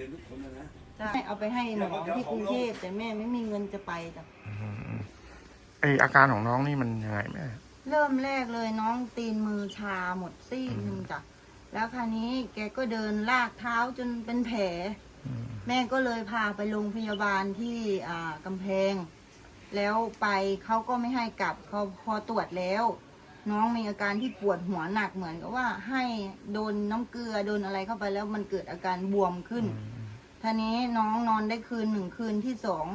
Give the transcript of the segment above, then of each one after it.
รียนทุกคนนะนะใช่เอาไปให้หมอที่กรุงเทพแต่แม่ไม่มีเงินจะไปจ้ะไออาการของน้องนี่มันยังไงแม่ เริ่มแรกเลยน้องตีนมือชาหมดซี่หนึ่งจ้ะแล้วคราวนี้แกก็เดินลากเท้าจนเป็นแผล อืมแม่ก็เลยพาไปโรงพยาบาลที่อ่ากำแพง แล้วไปเขาก็ไม่ให้กลับเขาพอตรวจแล้ว น้องมีอาการที่ปวดหัวหนักเหมือนกับว่าให้โดนน้ำเกลือโดนอะไรเข้าไปแล้วมันเกิดอาการบวมขึ้น ทีนี้น้องนอนได้คืนหนึ่งคืนที่สอง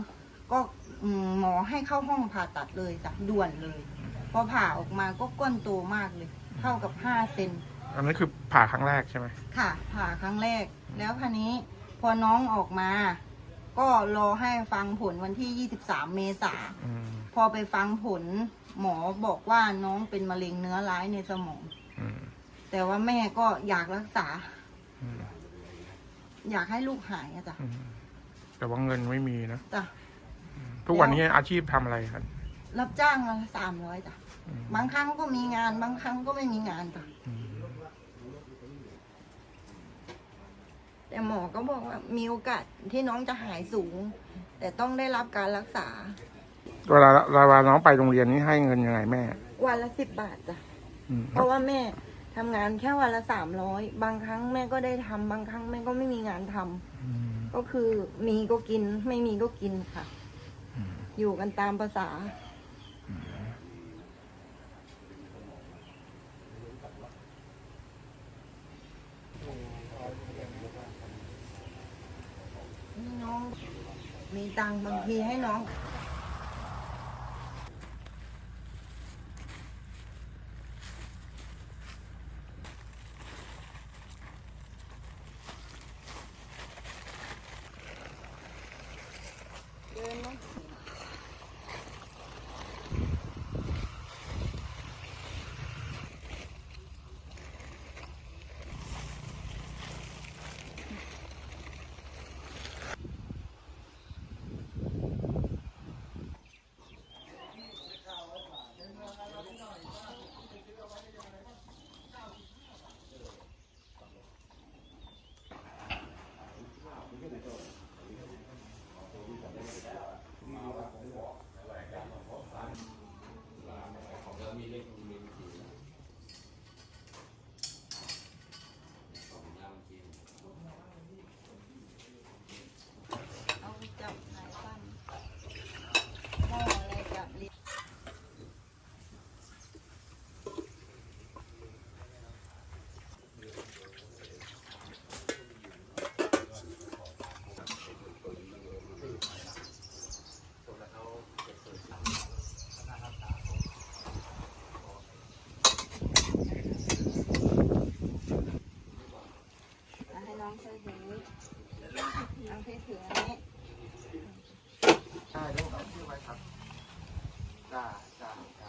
ก็อืมหมอให้เข้าห้องผ่าตัดเลยจ้ะด่วนเลย พอผ่าออกมาก็ก้อนโตมากเลย เท่ากับห้าเซนอันนั้นคือผ่าครั้งแรกใช่ไหมค่ะ ผ่าครั้งแรก แล้วคราวนี้พอน้องออกมา ก็รอให้ฟังผลวันที่ 23 เมษาอืมพอไปฟังผลหมอบอกว่าน้องเป็นมะเร็งเนื้อร้ายในสมองอืมแต่ว่าแม่ก็อยากรักษา อืมอยากให้ลูกหายอะจ้ะอืมแต่ว่าเงินไม่มีนะ จ้ะ ทุกวันนี้อาชีพทำอะไรครับรับจ้างวันละสามร้อยจ้ะ อืมบางครั้งก็มีงาน บางครั้งก็ไม่มีงานจ้ะ อืมแต่หมอก็บอกว่ามีโอกาสที่น้องจะหายสูง แต่ต้องได้รับการรักษา เวลาเวลาน้องไปโรงเรียนนี่ให้เงินยังไงแม่ วันละสิบบาทจ้ะ อืมเพราะว่าแม่ ทำงานแค่วันละสามร้อยบางครั้งแม่ก็ได้ทำบางครั้งแม่ก็ไม่มีงานทำอืมก็คือมีก็กินไม่มีก็กินค่ะอยู่กันตามภาษานี่น้อง มีตังค์บางทีให้น้อง เดินไหม เอาจับหายฟันหม้ออะไรจับลิ้น เอาให้น้องช่วยถือเอาให้ถืออันนี้ ใช่แล้วผมชื่อไว้ครับ จ้าจ้าคร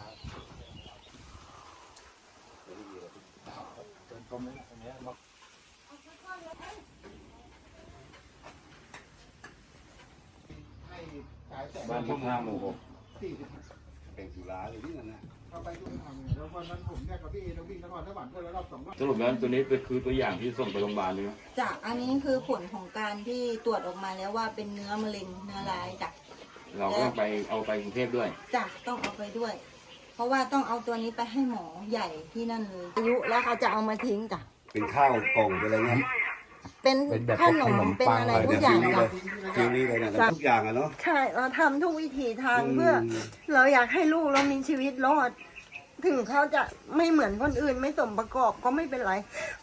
ับบ้านที่ห้าหมู่หกเป็นสุราเลยที่นั่นนะเอาไปดูทำแล้ววันนั้นผมเนี่ยกับพี่เอเราวิ่งนครสวรรค์เพื่อรอบสองรอบสรุปแล้วตัวนี้เป็นคือตัวอย่างที่ส่งไปโรงพยาบาลเลยไหมจากอันนี้คือผลของการที่ตรวจออกมาแล้วว่าเป็นเนื้อมะเร็งเนื้อร้ายจ้ะ เราก็ต้องไปเอาไปกรุงเทพด้วยจ้ะต้องเอาไปด้วย เพราะว่าต้องเอาตัวนี้ไปให้หมอใหญ่ที่นั่นเลย อายุแล้วเขาจะเอามาทิ้งจ้ะเป็นข้าวกล่องเป็นอะไรเงี้ยเป็นขนมเป็นอะไรทุกอย่างจ้ะ ฟิวนี้เลยนะทุกอย่างอะเนาะ ใช่เราทำทุกวิถีทางอืม เพื่อ เราอยากให้ลูกเรามีชีวิตรอด ถึงเขาจะไม่เหมือนคนอื่นไม่สมประกอบก็ไม่เป็นไร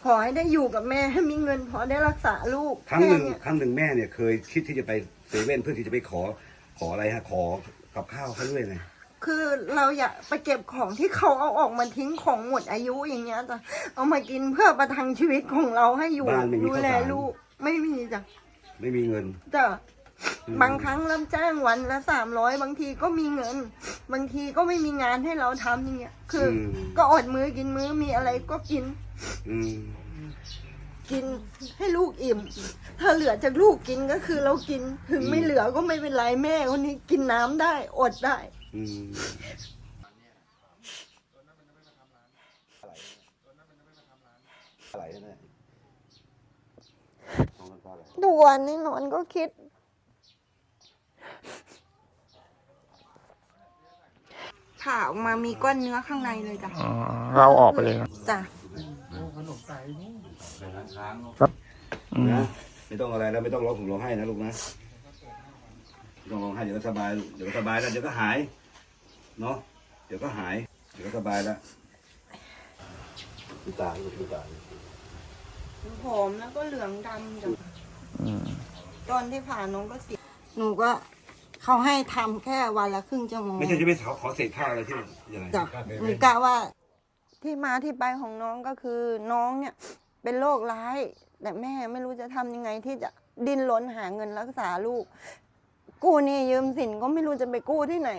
ขอให้ได้อยู่กับแม่ให้มีเงินพอได้รักษาลูกครั้งหนึ่งแเยครั้งหนึ่งแม่เนี่ยเคยคิดที่จะไปเซเว่นเพื่อที่จะไปขอ ขออะไรฮะ ขอกับข้าวเขาด้วยไงคือเราอยากไปเก็บของที่เขาเอาออกมาทิ้งของหมดอายุอย่างเงี้ยจ้ะเอามากินเพื่อประทังชีวิตของเราให้อยู่บ้านไม่มีดูแลข้าวสารลูกไม่มีจ้ะไม่มีเงิน จ้ะอืม บางครั้งรับจ้างวันละสามร้อยบางทีก็มีเงิน บางทีก็ไม่มีงานให้เราทำอย่างเงี้ย คืออมก็อดมือกินมือมีอะไรก็กิน อืม กินให้ลูกอิ่ม ถ้าเหลือจากลูกกินก็คือเรากิน ถึงไม่เหลือก็ไม่เป็นไรแม่คนนี้กินน้ำได้อดได้ อืมอะไรนะของมันปลาอะไรทุกวันนี้นอนก็คิด ผ่าออกมามีก้อนเนื้อข้างในเลยจ้ะ อ๋อเราออกไปเลยครับจ้ะขนมไก่นี่นะไม่ต้องอะไรแล้วไม่ต้องร้องผมร้องไห้นะลูกนะไม่ต้องร้องไห้เดี๋ยวก็สบายลูกเดี๋ยวก็สบายแล้วเดี๋ยวก็หายเนาะเดี๋ยวก็หายเดี๋ยวก็สบายแล้วดูตาลูกดูตาผอมแล้วก็เหลืองดำจ้ะตอนที่ผ่าน้องก็เสียหนูก็เขาให้ทำแค่วันละครึ่งชั่วโมงไม่ใช่จะไปขอขอเศษผ้าอะไรที่ยังไงจ้ะหนูกะว่าที่มาที่ไปของน้องก็คือน้องเนี่ย เป็นโรคร้าย แต่แม่ไม่รู้จะทำยังไงที่จะดิ้นรนหาเงินรักษาลูก กู้หนี่ยืมสินก็ไม่รู้จะไปกู้ที่ไหน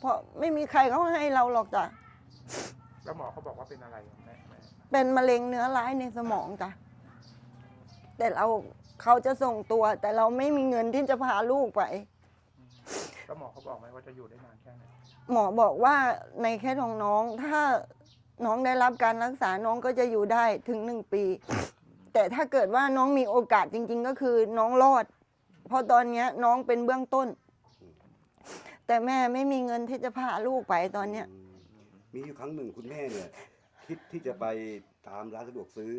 เพราะไม่มีใครเขาให้เราหรอกจ้ะแล้วหมอเขาบอกว่าเป็นอะไรแม่แม่เป็นมะเร็งเนื้อร้ายในสมองจ้ะแต่เราเขาจะส่งตัว แต่เราไม่มีเงินที่จะพาลูกไปแล้วหมอเขาบอกไหมว่าจะอยู่ได้นานแค่ไหนหมอบอกว่าในแค่ของน้องถ้า น้องได้รับการรักษาน้องก็จะอยู่ได้ถึงหนึ่งปี แต่ถ้าเกิดว่าน้องมีโอกาสจริง ๆ ก็คือน้องรอด เพราะตอนเนี้ยน้องเป็นเบื้องต้น แต่แม่ไม่มีเงินที่จะพาลูกไปตอนเนี้ย มีอยู่ครั้งหนึ่งคุณแม่เนี่ย คิดที่จะไปตามร้านสะดวกซื้อ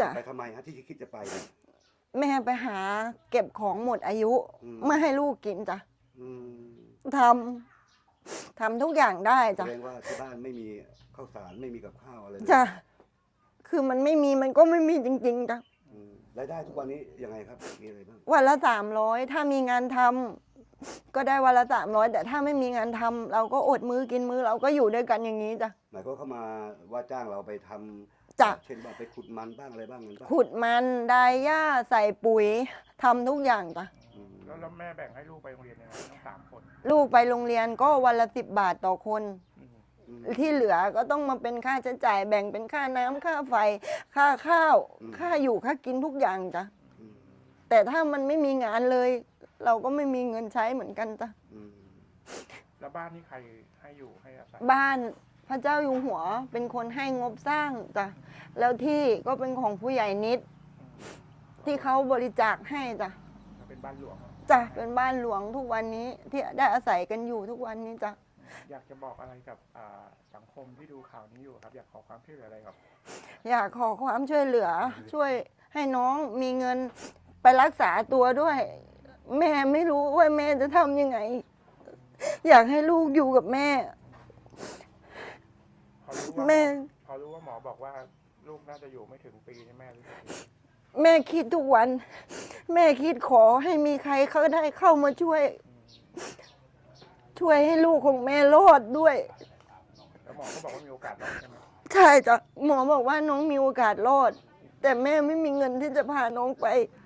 จ้ะ ไปทำไมฮะที่คิดจะไปเนี่ยแม่ไปหาเก็บของหมดอายุอืมไม่ให้ลูกกินจ้ะอืมทำ ทำทุกอย่างได้แสจ้ะดงว่าที่บ้านไม่มีข้าวสารไม่มีกับข้าวอะไรเลยจ้ะคือมันไม่มีมันก็ไม่มีจริงๆจ้ะอืมรายได้ทุกวันนี้ยังไงครับมีอะไรบ้างวันละสามร้อยถ้ามีงานทำก็ได้วันละสามร้อยแต่ถ้าไม่มีงานทำเราก็อดมือกินมือเราก็อยู่ด้วยกันอย่างนี้จ้ะ หมายก็เข้ามว่าว่าจ้างเราไปทำจ้ะ เช่นว่าไปขุดมันบ้างอะไรบ้างเงินบ้างขุดมันไดหญ้าใส่ปุ๋ยทำทุกอย่างจ้ะอืม แล้วแล้วแม่แบ่งให้ลูกไปโรงเรียนยังไงทั้งสามคน ลูกไปโรงเรียนก็วันละสิบบาทต่อคนอืมอืมที่เหลือก็ต้องมาเป็นค่าใช้จ่ายแบ่งเป็นค่าน้ำค่าไฟ ค่าข้าว อืม ค่าอยู่ค่ากินทุกอย่างจ้ะอืมแต่ถ้ามันไม่มีงานเลย เราก็ไม่มีเงินใช้เหมือนกันจ้ะอืมแล้วบ้านนี่ใครให้อยู่ให้อาศัยบ้านพระเจ้าอยู่หัวเป็นคนให้งบสร้างจ้ะแล้วที่ก็เป็นของผู้ใหญ่นิด ที่เขาบริจาคให้จ้ะมันเป็นบ้านหลวงจ้ะเป็นบ้านหลวงทุกวันนี้ที่ได้อาศัยกันอยู่ทุกวันนี้จ้ะอยากจะบอกอะไรกับอ่าสังคมที่ดูข่าวนี้อยู่ครับ อยากขอความช่วยเหลืออะไรครับ อยากขอความช่วยเหลือ ช่วยให้น้องมีเงินไปรักษาตัวด้วย แม่ไม่รู้ว่าแม่จะทำยังไง อยากให้ลูกอยู่กับแม่ พอรู้ว่าแม่ พอรู้ว่าหมอบอกว่าลูกน่าจะอยู่ไม่ถึงปีใช่ไหมรู้สึกยังไง แม่คิดทุกวัน แม่คิดขอให้มีใครเขาได้เข้ามาช่วย ช่วยให้ลูกของแม่รอดด้วย แล้วหมอก็บอกว่ามีโอกาสรอดใช่ไหมใช่จ้ะหมอบอกว่าน้องมีโอกาสรอด แต่แม่ไม่มีเงินที่จะพาน้องไปอ